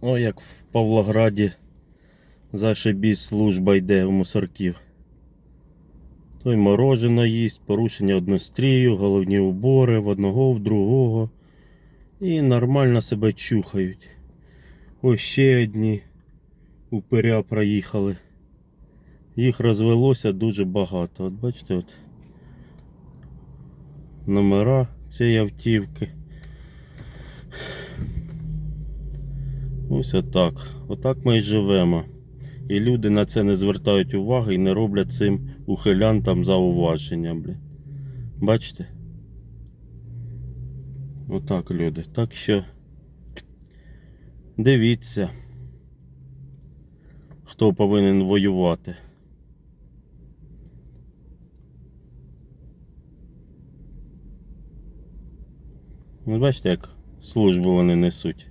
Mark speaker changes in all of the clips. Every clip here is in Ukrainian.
Speaker 1: О, як в Павлограді зашибісь служба йде у мусорків. Той морожено їсть, порушення однострію, головні убори в одного, в другого. І нормально себе чухають. Ось ще одні упиря проїхали. Їх розвелося дуже багато. От бачите, от номера цієї автівки. Ось отак. Отак ми і живемо. І люди на це не звертають уваги і не роблять цим ухилянтам зауваження, блін. Бачите? Отак, люди. Так що дивіться, хто повинен воювати. Ви бачите, як службу вони несуть.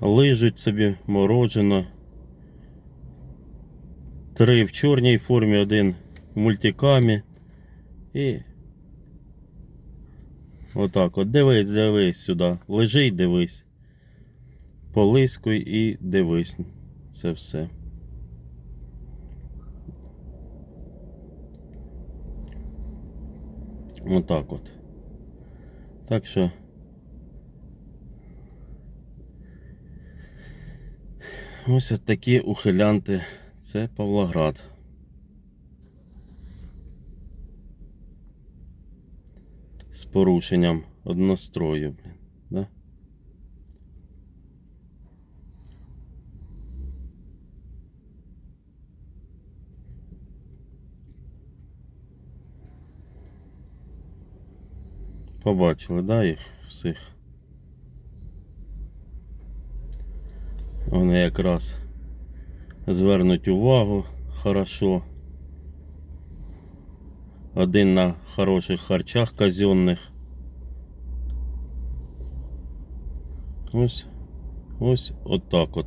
Speaker 1: Лижуть собі морожено. Три в чорній формі, один в мультикамі. І отак от. Дивись, дивись сюди. Лежи й дивись. Полискуй і дивись. Це все. Отак от. Так що. Ось такі ухилянти. Це Павлоград. З порушенням однострою, блін. Да? Побачили, да, їх всіх? Вони якраз звернуть увагу хорошо. Один на хороших харчах казенних. Ось, ось отак от,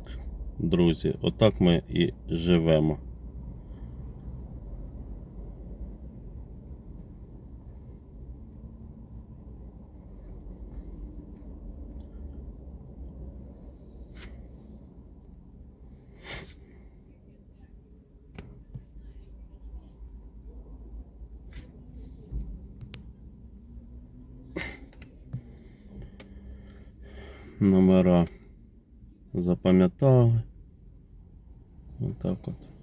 Speaker 1: друзі. Отак ми і живемо. Номера запам'ятали. Отак от.